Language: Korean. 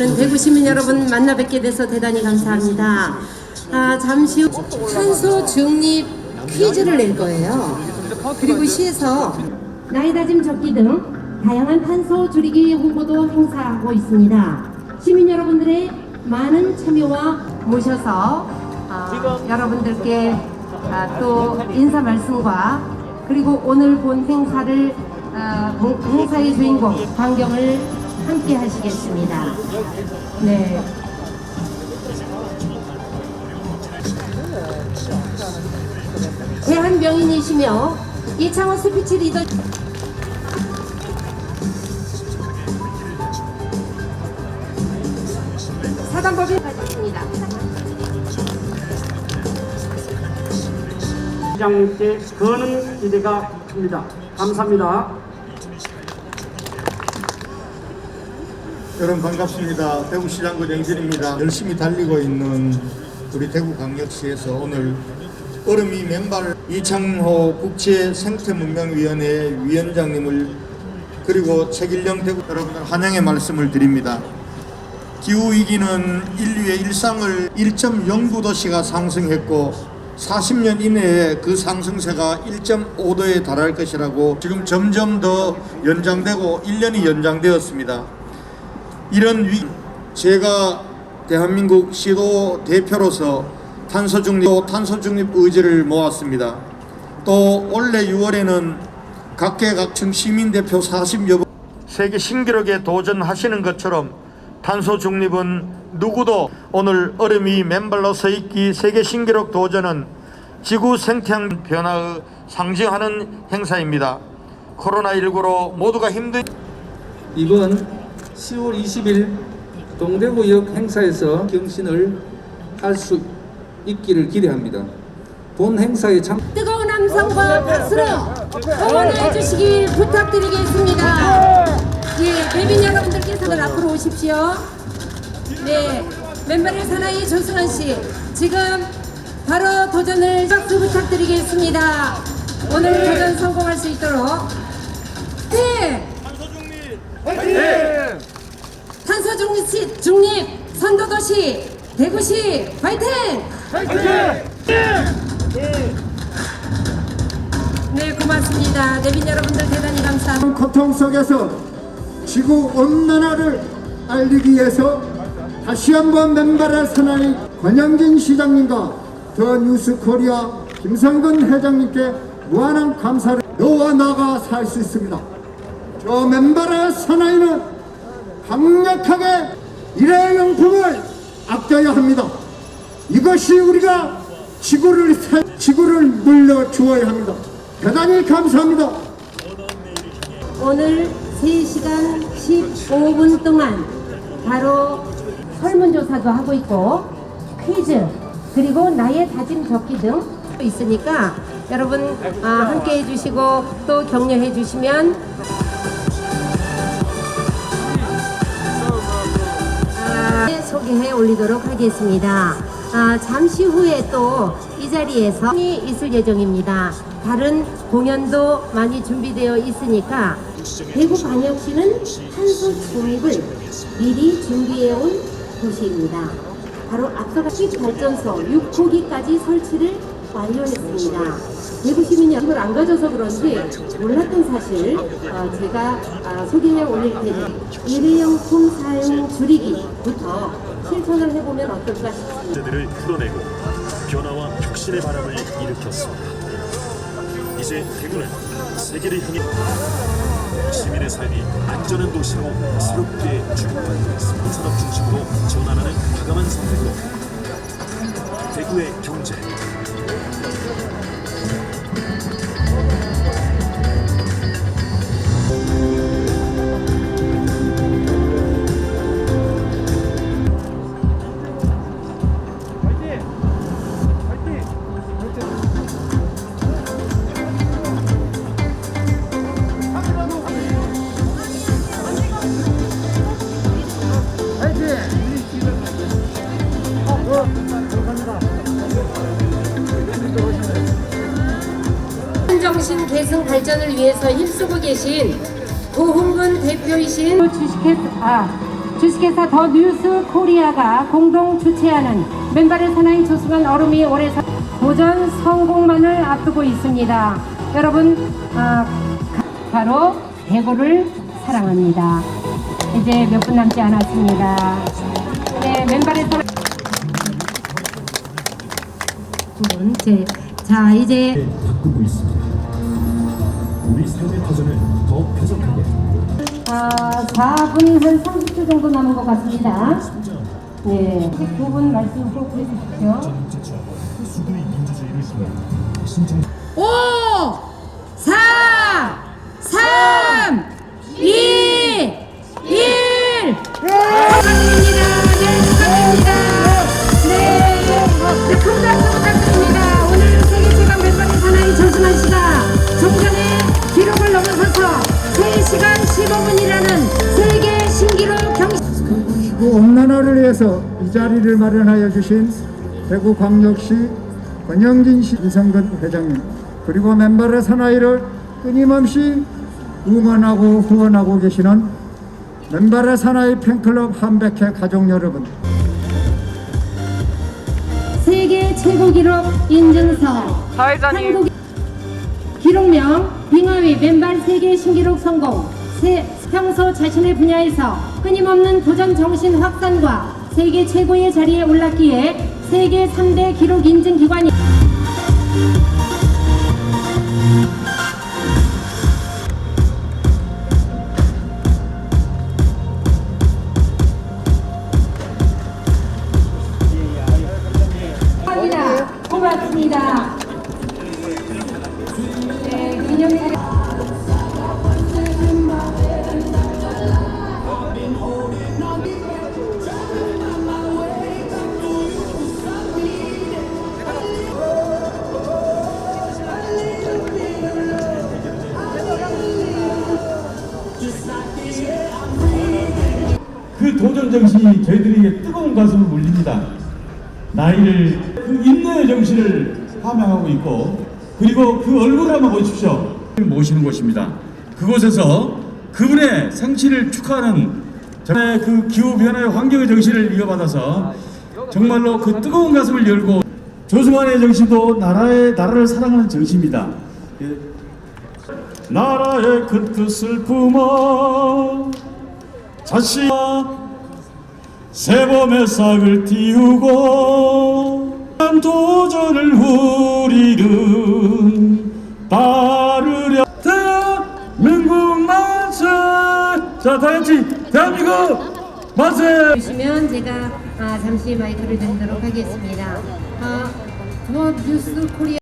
주시는 대구 시민 여러분 만나 뵙게 돼서 대단히 감사합니다. 아, 잠시 후 탄소 중립 퀴즈를 낼 거예요. 그리고 시에서 나이 다짐 적기 등 다양한 탄소 줄이기 홍보도 행사하고 있습니다. 시민 여러분들의 많은 참여와 모셔서 아, 여러분들께 아, 또 인사 말씀과 그리고 오늘 본 행사를 아, 공- 행사의 주인공 광경을 함께 하시겠습니다. 네. 대한 명인이시며 이창호 스피치 리더 사단법인 가졌습니다. 시장님께 거는 기대가 큽니다. 감사합니다. 여러분 반갑습니다. 대구시장구 영진입니다. 열심히 달리고 있는 우리 대구광역시에서 오늘 얼음이 맨발 이창호 국제 생태문명위원회 위원장님을 그리고 최길령 대구 여러분들 환영의 말씀을 드립니다. 기후 위기는 인류의 일상을 1.09도씨가 상승했고 40년 이내에 그 상승세가 1.5도에 달할 것이라고 지금 점점 더 연장되고 1년이 연장되었습니다. 이런 위 제가 대한민국 시도 대표로서 탄소 중립 탄소 중립 의지를 모았습니다. 또 올해 6월에는 각계각층 시민 대표 40여 분 세계 신기록에 도전하시는 것처럼 탄소 중립은 누구도 오늘 얼음이 맨발로 서 있기 세계 신기록 도전은 지구 생태학 변화의 상징하는 행사입니다. 코로나19로 모두가 힘든 이번 10월 20일 동대구역 행사에서 경신을 할 수 있기를 기대합니다. 본 행사에 참 뜨거운 함성과 박수로 응원해 주시기 부탁드리겠습니다. 예, 대빈 여러분들께서는 앞으로 오십시오. 네, 맨발의 사나이 조승환 씨, 지금 바로 도전을 박수 부탁드리겠습니다. 오늘 도전 성공할 수 있도록. 네. 탄소 중립, 선도도시 대구시 화이팅! 네 고맙습니다. 내빈 여러분들 대단히 감사합니다. 고통 속에서 지구 온난화를 알리기 위해서 다시 한번 맨발의 사나이 권영진 시장님과 더 뉴스 코리아 김성근 회장님께 무한한 감사를 너와 나가 살 수 있습니다. 저 맨발의 사나이는 강력하게 일회용품을 아껴야 합니다. 이것이 우리가 지구를 살- 지구를 물려 주어야 합니다. 대단히 감사합니다. 오늘 3시간 15분 동안 바로 설문조사도 하고 있고 퀴즈 그리고 나의 다짐 적기 등 있으니까 여러분 아, 함께 해주시고 또 격려해 주시면 올리도록 하겠습니다. 아, 잠시 후에 또 이 자리에서 이 있을 예정입니다. 다른 공연도 많이 준비되어 있으니까 대구광역시는 탄소 중립을 미리 준비해 온 도시입니다. 바로 앞서가 식 발전소 6호기까지 설치를 완료했습니다. 대구 시민이 이걸 안 가져서 그런지 몰랐던 사실 어, 제가 아, 소개해 올릴 테니 일회용품 사용 줄이기부터 실천을 해보면 어떨까 싶습니다. 문제들을 풀어내고 변화와 혁신의 바람을 일으켰습니다. 이제 대구는 세계를 향해 시민의 삶이 안전한 도시로 새롭게 주목받고 있습니다. 산업 중심으로 전환하는 과감한 선택으로 대구의 경제 계승 발전을 위해서 힘쓰고 계신 고흥근 대표이신 주식회 아 주식회사 더 뉴스 코리아가 공동 주최하는 맨발의 사나이 조수만 얼음이 올해 사- 도전 성공만을 앞두고 있습니다. 여러분 아, 바로 대구를 사랑합니다. 이제 몇 분 남지 않았습니다. 네, 맨발의 사나이 분, 제, 자 이제 바꾸고 있습니다. 우리 삶의 터전을 더 쾌적하게 아, 4분 한 30초 정도 남은 것 같습니다. 네, 두분 말씀 꼭 해주십시오. 수도의 민주주의를 신장 5, 4, 3, 2, 자리를 마련하여 주신 대구광역시 권영진 시 이성근 회장님 그리고 맨발의 사나이를 끊임없이 응원하고 후원하고 계시는 맨발의 사나이 팬클럽 한백회 가족 여러분. 세계 최고 기록 인증서. 한국 기록명 빙하위 맨발 세계 신기록 성공. 세, 평소 자신의 분야에서 끊임없는 도전 정신 확산과 세계 최고의 자리에 올랐기에 세계 3대 기록 인증 기관이 합니다. 고맙습니다. 그 정신이 저희들에게 뜨거운 가슴을 울립니다. 나이를 그 인내의 정신을 함양하고 있고 그리고 그 얼굴 한번 보십시오. 모시는 곳입니다. 그곳에서 그분의 생치를 축하하는 정말 그 기후 변화의 환경의 정신을 이어받아서 정말로 그 뜨거운 가슴을 열고 조승환의 정신도 나라의 나라를 사랑하는 정신입니다. 예. 나라의 큰 뜻을 품어 자신 세범의 싹을 띄우고 한 도전을 우리는 따르려 대한민국 만세. 자 다같이 대한민국 만세. 주시면 제가 아, 잠시 마이크를 드리도록 하겠습니다. 아, 뭐 뉴스 코리아